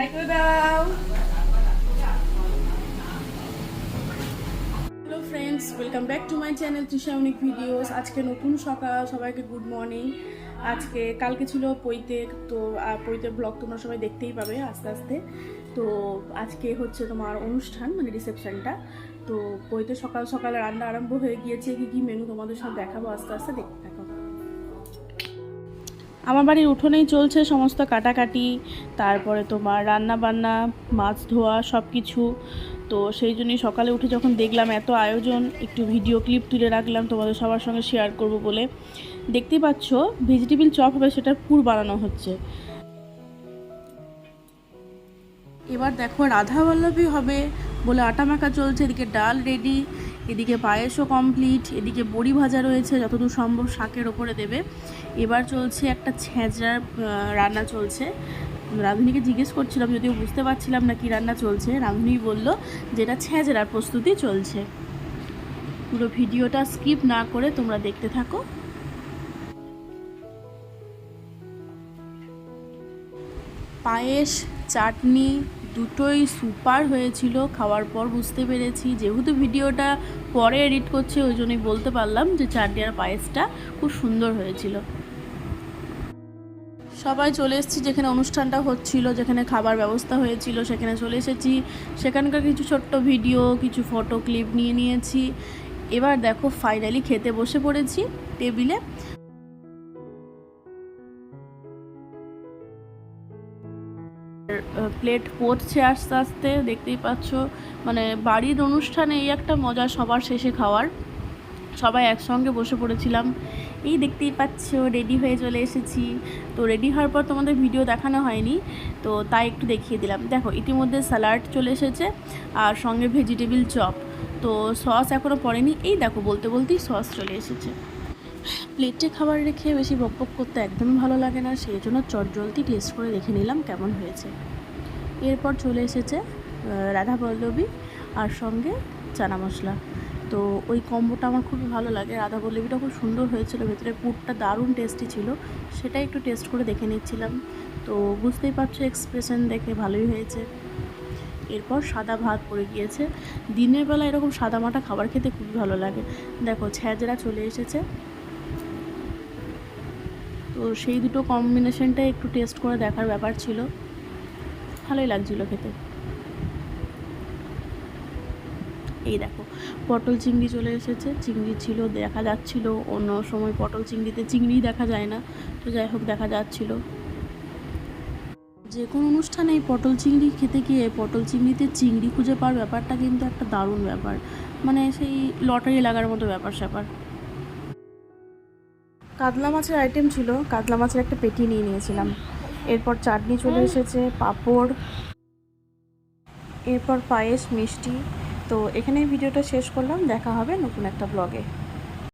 High করে hello friends welcome back to my channel Trisha unique videos আজকে নতুন সকাল, সবাইকে গুড মর্নিং আজকে কালকে ছিল পৈতে তো পৈতে ব্লগ তোমরা সবাই দেখতেই পাবে আস্তে আস্তে। তো, আজকে হচ্ছে তোমার অনুষ্ঠান মানে রিসেপশনটা তো পৈতে সকাল সকাল রান্না আরম্ভ হয়ে গিয়েছে। কি কি মেনু তোমাদের সব দেখাবো আস্তে আস্তে দেখতে আমার বাড়ির উঠোনেই চলছে সমস্ত কাটাকাটি, তারপরে তোমার রান্না বান্না মাছ ধোয়া সব কিছু তো সেই জন্যই সকালে উঠে যখন দেখলাম এত আয়োজন, একটু ভিডিও ক্লিপ তুলে রাখলাম তোমাদের সবার সঙ্গে শেয়ার করব বলে। দেখতেই পাচ্ছ ভেজিটেবিল চপ হবে সেটার পুর বানানো হচ্ছে। এবার দেখো রাধা বল্লভী হবে বলে আটা মাখা চলছে, এদিকে ডাল রেডি এদিকে পায়েসও কমপ্লিট এদিকে বড়ি ভাজা রয়েছে, যতদূর সম্ভব শাকের ওপরে দেবে। এবার চলছে একটা ছেঁচড়ার রান্না চলছে। রাঁধুনিকে জিজ্ঞেস করছিলাম, যদিও বুঝতে পারছিলাম না কি রান্না চলছে, রাঁধুনি বলল যেটা ছেঁচড়ার প্রস্তুতি চলছে। পুরো ভিডিওটা স্কিপ না করে তোমরা দেখতে থাকো। পায়েস, চাটনি দুটোই সুপার হয়েছিল, খাওয়ার পর বুঝতে পেরেছি। যেহেতু ভিডিওটা পরে এডিট করছে, ওই জন্যই বলতে পারলাম যে আর পায়েসটা খুব সুন্দর হয়েছিল। সবাই চলে এসেছি যেখানে অনুষ্ঠানটা হচ্ছিল, যেখানে খাবার ব্যবস্থা হয়েছিল, সেখানে চলে এসেছি। সেখানকার কিছু ছোট্ট ভিডিও, কিছু ফটো, ক্লিপ নিয়ে নিয়েছি। এবার দেখো ফাইনালি খেতে বসে পড়েছি টেবিলে। প্লেট পড়ছে আস্তে আস্তে, দেখতেই পাচ্ছ মানে বাড়ির অনুষ্ঠানে এই একটা মজা সবার শেষে খাওয়ার। সবাই একসঙ্গে বসে পড়েছিলাম। এই দেখতেই পাচ্ছ রেডি হয়ে চলে এসেছি। তো রেডি হওয়ার পর তোমাদের ভিডিও দেখানো হয়নি, তো তাই একটু দেখিয়ে দিলাম। দেখো, ইতিমধ্যে স্যালাড চলে এসেছে আর সঙ্গে ভেজিটেবিল চপ তো সস এখনও পড়েনি। এই দেখো, বলতে বলতেই সস চলে এসেছে। প্লেটে খাবার রেখে বেশি বক বক করতে একদমই ভালো লাগে না, সেই জন্য চটজলদি টেস্ট করে দেখে নিলাম কেমন হয়েছে। এরপর চলে এসেছে রাধা পল্লবী আর সঙ্গে চানা মশলা। তো ওই কম্বোটা আমার খুবই ভালো লাগে। রাধা পল্লবীটা খুব সুন্দর হয়েছিল, ভেতরে পুরটা দারুণ টেস্টি ছিল। সেটা একটু টেস্ট করে দেখে নিচ্ছিলাম। তো বুঝতেই পারছ এক্সপ্রেশন দেখে ভালোই হয়েছে। এরপর সাদা ভাত পড়ে গিয়েছে। দিনের বেলা এরকম সাদা মাটা খাবার খেতে খুবই ভালো লাগে। দেখো ছ্যাঁচড়া চলে এসেছে। তো সেই দুটো কম্বিনেশনটা একটু টেস্ট করে দেখার ব্যাপার ছিল। ভালোই লাগছিল খেতে। এই দেখো, পটল চিংড়ি চলে এসেছে। চিংড়ি ছিল, দেখা যাচ্ছিল। অন্য সময় পটল চিংড়িতে চিংড়ি দেখা যায় না। তো যাই হোক, দেখা যাচ্ছিল। যে কোনো অনুষ্ঠানে এই পটল চিংড়ি খেতে গিয়ে পটল চিংড়িতে চিংড়ি খুঁজে পাওয়ার ব্যাপারটা কিন্তু একটা দারুণ ব্যাপার। মানে সেই লটারি লাগার মতো ব্যাপার স্যাপার কাতলা মাছের আইটেম ছিল। কাতলা মাছের একটা পেটি নিয়ে নিয়েছিলাম। এরপর চাটনি চলে এসেছে, পাঁপড়, এরপর পায়েস, মিষ্টি। তো এখানে ভিডিওটা শেষ করলাম। দেখা হবে নতুন একটা ব্লগে